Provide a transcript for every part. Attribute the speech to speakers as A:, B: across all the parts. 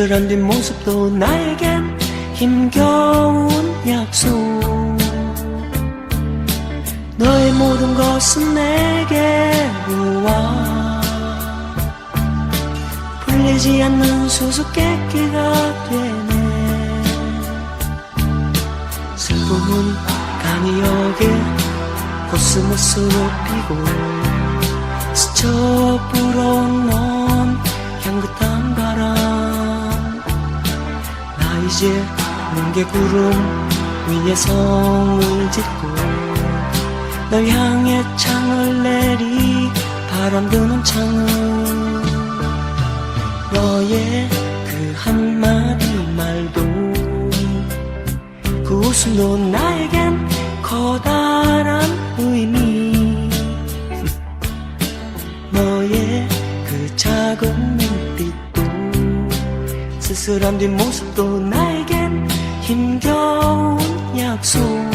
A: 쓸쓸한 뒷모습도 나에겐 힘겨운 약속. 너의 모든 것은 내게로 와 풀리지 않는 수수께끼가 되네. 슬픔은 간이역에 코스모스로 피고 스쳐 불어온 넌 이제 뭉게구름 위에 성을 짓고 널 향해 창을 내리 바람 드는 창은 너의 그 한마디 말도 그 웃음도 나에겐 커다란 쓸쓸한 뒷모습도 나에겐 힘겨운 약속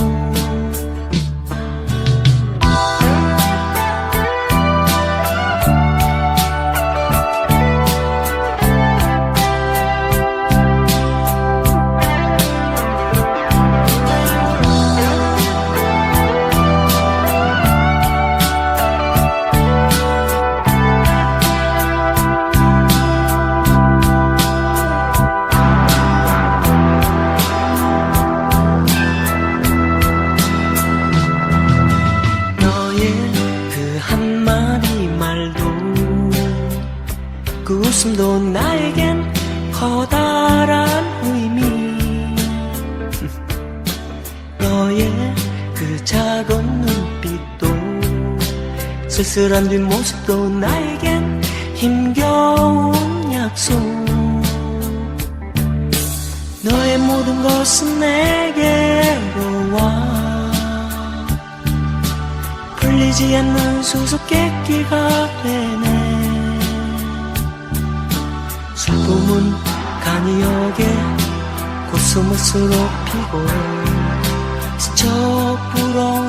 A: 쓸쓸한 뒷모습도 나에겐 힘겨운 약속. 너의 모든 것은 내게로 와. 풀리지 않는 수수께끼가 되네. 슬픔은 간이역에 코스모스로 피고 스쳐 불어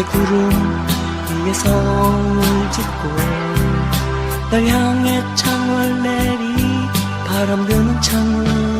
A: 뭉게구름 위에 성을 짓고 널 향해 창을 내리 바람 드는 창을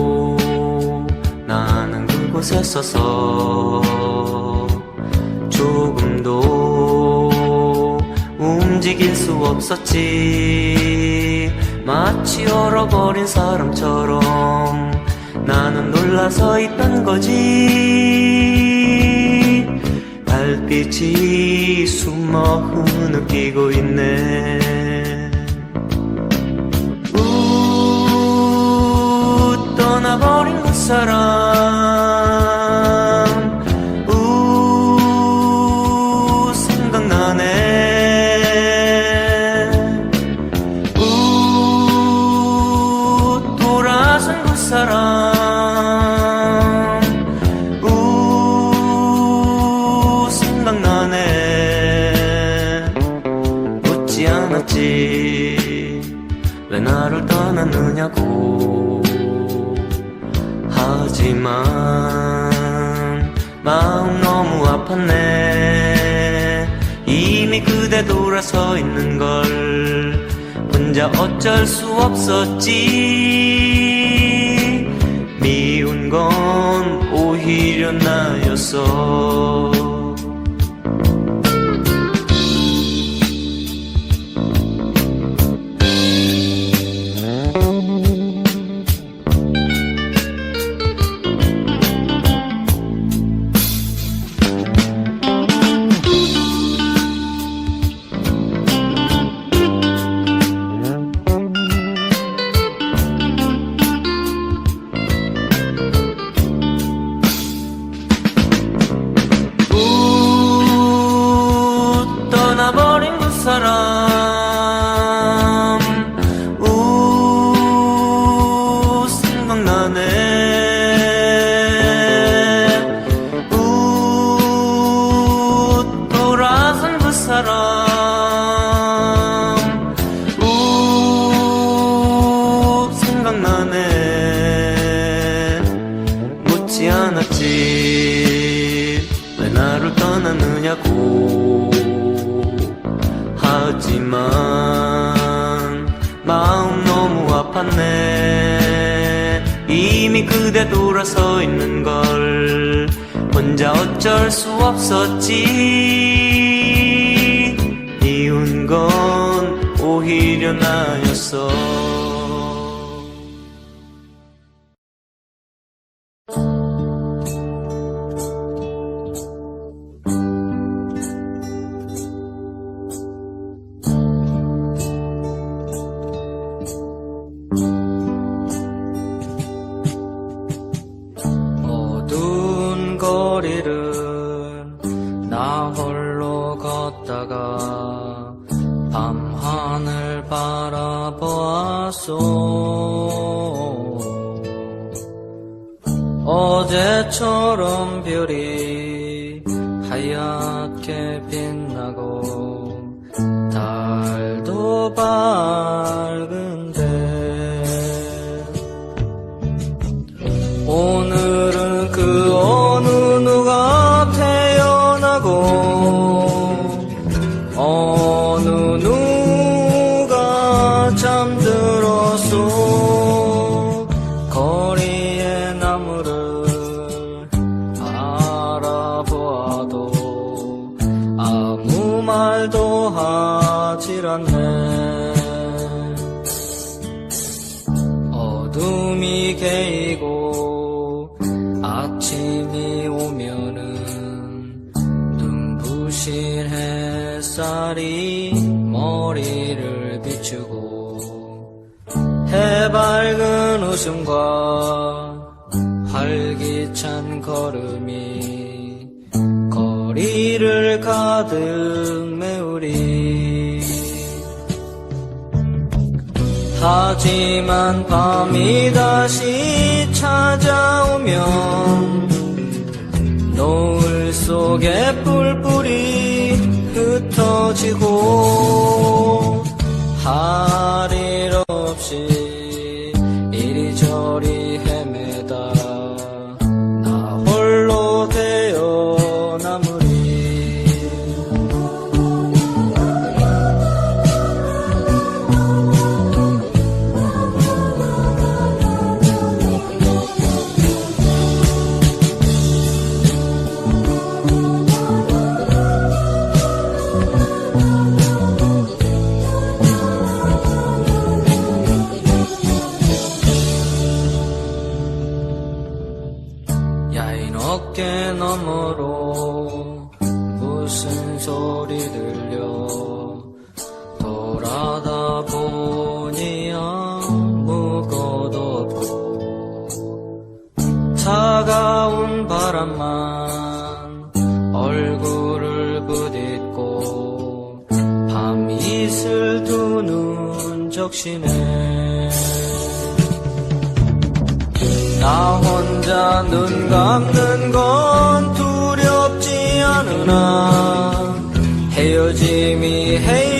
A: 곳에 서서 조금도 움직일 수 없었지. 마치 얼어버린 사람처럼 나는 놀라서 있던 거지. 달빛이 숨어 흐느끼고 있네. 우 떠나버린 그 사람 그대 돌아서 있는 걸 혼자 어쩔 수 없었지. 미운 건 오히려 나였어 어쩔 수 없었지. 미운 건 오히려 나였어
B: 빛나고 달도 오늘은 햇살이 머리를 비추고 해밝은 웃음과 활기찬 걸음이 거리를 가득 메우리. 하지만 밤이 다시 찾아오면 노을 속에 뿔뿔이 흩어지고 할 일 없이 적시네. 나 혼자 눈 감는 건 두렵지 않으나 헤어짐이 헤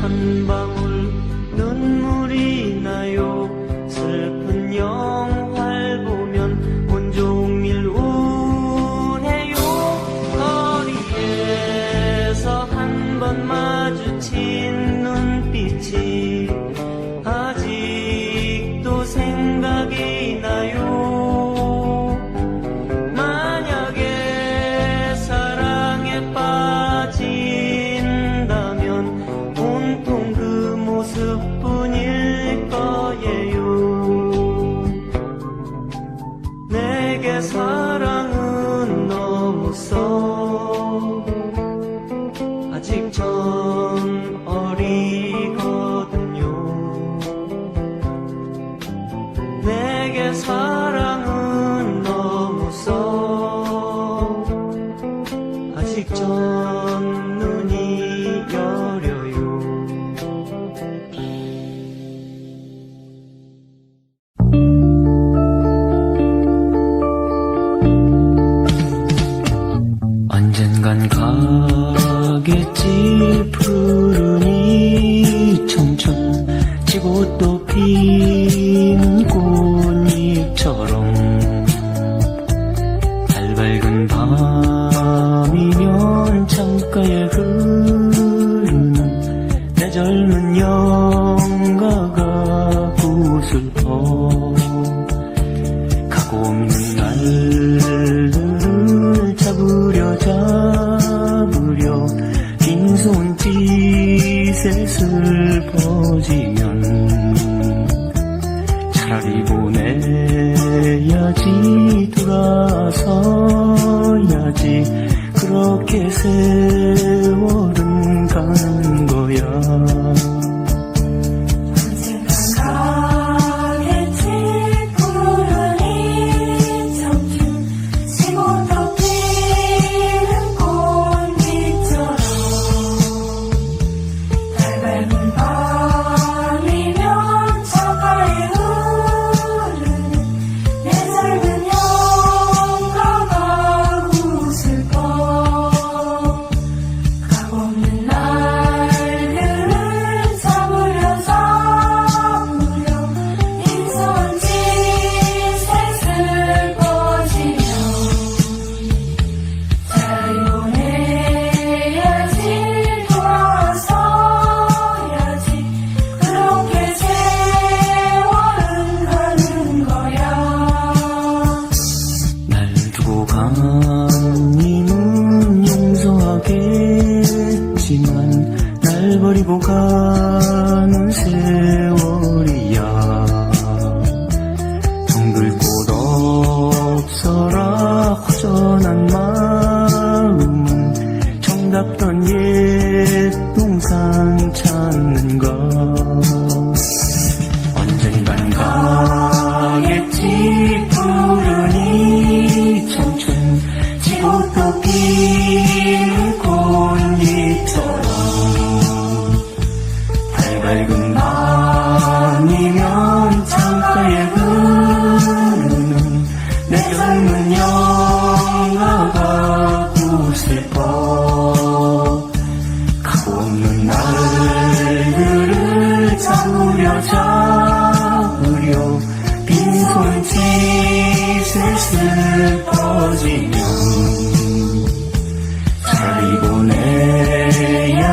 B: 한 방울
A: 눈물. 젊은 영가가 붓을 퍼 가고 없는 날들을 잡으려 잡으려 긴 손짓에 슬퍼지면 차라리 보내야지 돌아서야지 그렇게
B: 생 머리보는
A: 새 슬슬 퍼지면 다리 보내야지.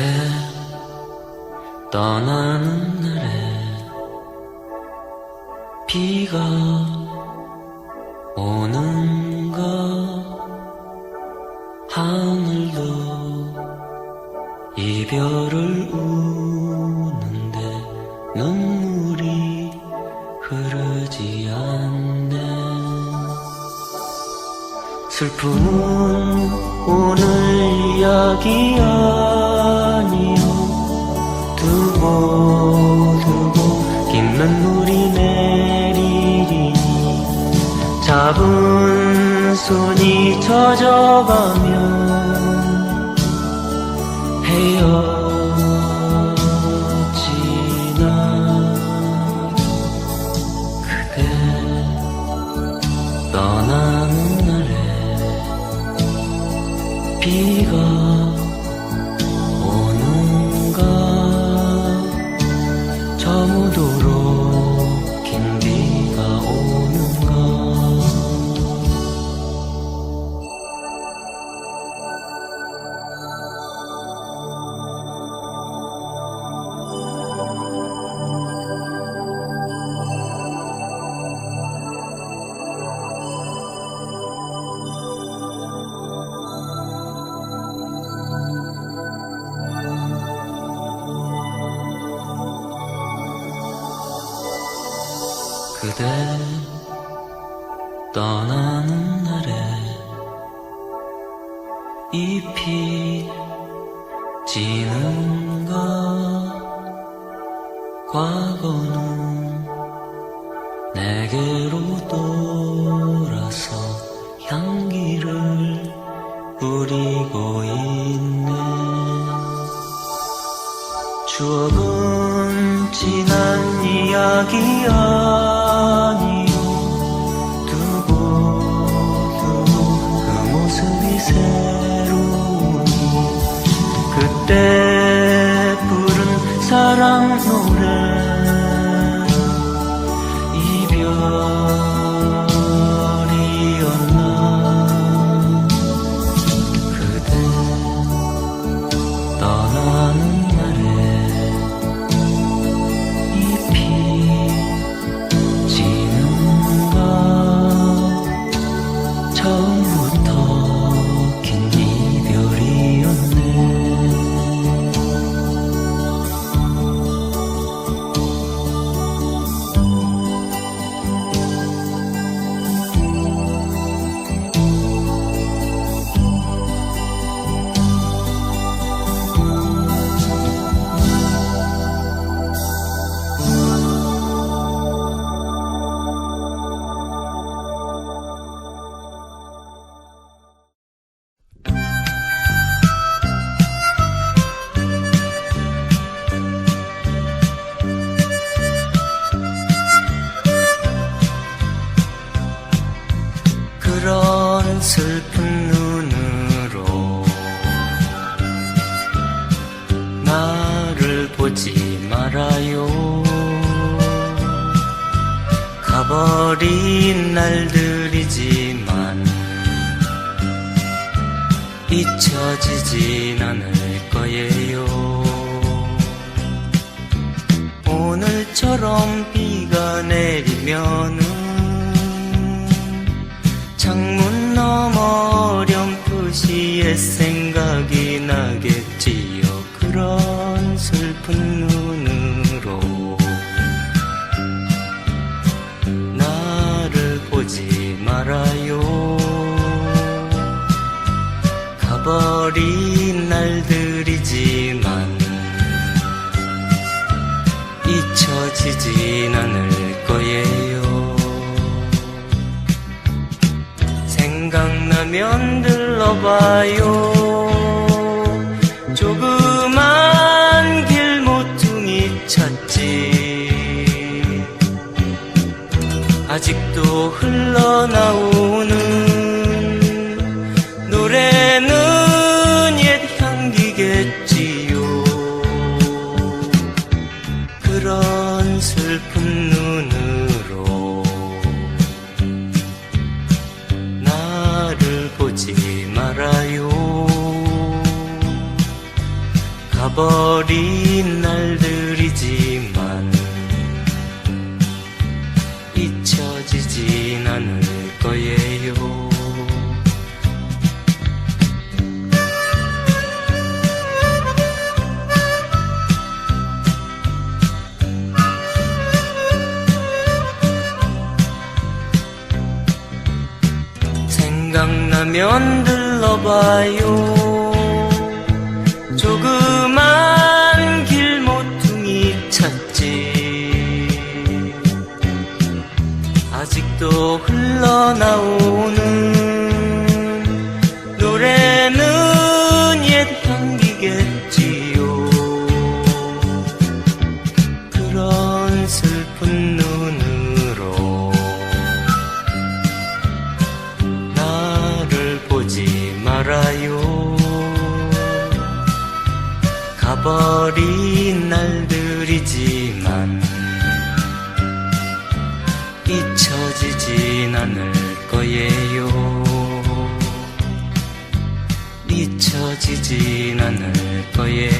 A: 그대 떠나는 날에 비가 오는 것 하늘도 이별을 우는데 눈물이 흐르지 않네. 슬픈 오늘 이야기 아니오. 두고 두고 긴 눈물이 내리리니. 잡은 손이 젖어가면 내게로 돌아서 향기를 뿌리고 있네. 추억은 지난 이야기 아니요 두고 두고 그 모습이 새로우니 그때 부른 사랑 노래 말아요. 가버린 날들이지만 잊혀지진 않을 거예요. 오늘처럼 비가 내리면은 창문 너머 어렴풋이 옛 생각이 나겠지요. 그런 슬픈 눈 가버린 날들이지만 잊혀지진 않을 거예요. 생각나면 들러봐요. 조그만 길모퉁이 찾지. 아직도 흘러나오 가버린 날들이지만 잊혀지진 않을 거예요. 생각나면 들러봐요 아직도 흘러나오는 노래는 옛 향기겠지요. 그런 슬픈 눈으로 나를 보지 말아요. 가버리 Yeah.